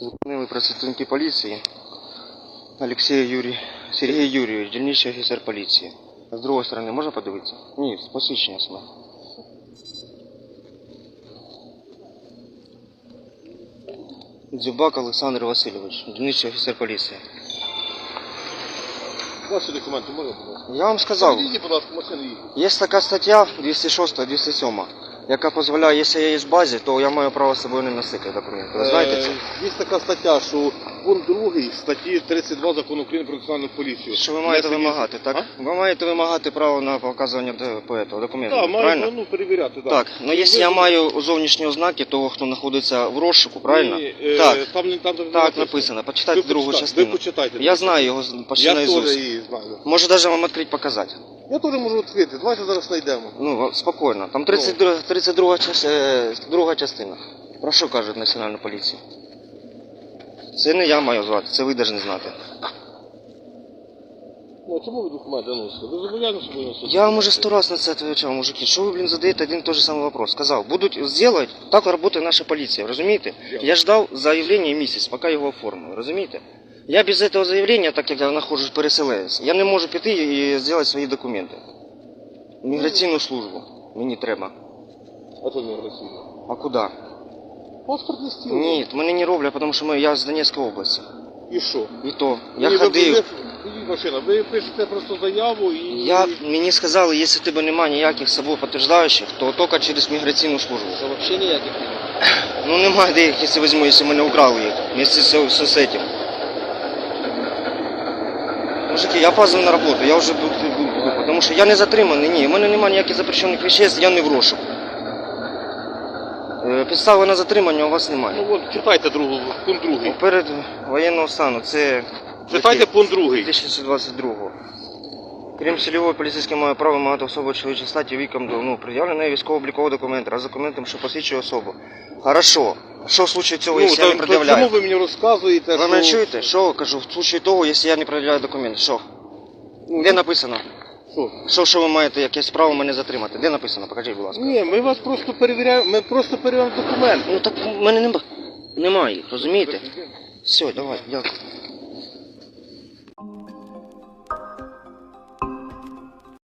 Зупинили працівники поліції. Олексій Юрій, Сергій Юрійович, дільничний офіцер поліції. А з другої сторони можна подивитися? Ні, з посвідчення саме. Дзюбак Олександр Васильович, дільничний офіцер поліції. Ваші документи можна, будь ласка? Я вам сказав, Підійдіть, будь ласка, машину їхати. є така стаття 206-207, Яка дозволяє, якщо я є в базі, то я маю право з собою не носити документи. Ви знаєте це? Е, Є така стаття, що пункт 2 статті 32 закону України про національну поліцію. Що ви маєте вимагати, так? Ви маєте вимагати право на показування до- по этого, документу, Так, правильно? маю ну, перевіряти, так. Так, ну якщо я маю зовнішні ознаки того, хто знаходиться в розшуку, правильно? Ні, е, Так, Там, не- там, не так написано. Почитайте Ви другу почитайте, частину. Ви почитайте. Я знаю його з- почти Я теж наизусть. її знаю. Можу навіть вам відкрити показати. Я теж можу відкрити. Давайте зараз знайдемо. Ну, спокійно. Там 32, 32 час- е, друга частина. Про що кажуть Національна поліція? Це не я маю звати, це ви повинні знати. Ну, а чому ви документи носите? Ви зобов'язані собою носити? Я вам уже сто раз на це отвечал, мужики. Що ви, блін, задаєте один і той же самий вопрос? Сказав, будуть зробити, так працює наша поліція, розумієте? Я ждав заявлення місяць, поки його оформили, розумієте? Я без цього заявлення, так як я знаходжусь переселенець, я не можу піти і зробити свої документи. Міграційну службу мені треба. А то не Росія. А куди? Паспортний стіл. Ні, мене не роблять, тому що ми, я з Донецької області. І що? І то. Я Ні, ви- ходив. Ідіть, машина, ви пишете просто заяву і... Я, мені сказали, якщо в тебе немає ніяких з собою підтверджаючих, то тільки через міграційну службу. Що, взагалі ніяких немає? Ну немає де їх, якщо візьму, якщо мене украли їх. Вместе з, з, з этим. Мужики, я опаздываю на роботу, я вже буду, буду, тому що я не затриманий, ні, у мене немає ніяких запрещених веществ, я не в розшуку. Е, Підстави на затримання у вас немає. Ну от, читайте другу, пункт другий. Перед воєнного стану це Читайте пункт другий. 2022 Крім цільової поліцейське має право мати особу чоловічої статі віком до ну, пред'явлений військово-обліковий документ, раз документом, що посвідчує особу. Хорошо. Що в случае цього, Ну, якщо я не то пред'являю? чому ви мені розказуєте, Ви що... мене чуєте? Що кажу? В случае того, якщо я не пред'являю документ, що? Ну, Де написано? Що? Що, що ви маєте якесь право мене затримати? Де написано? Покажіть, будь ласка. Ні, ми вас просто перевіряємо, ми просто перевіряємо документи. Ну так в мене нема. Немає, їх, розумієте? Все, давай, дякую.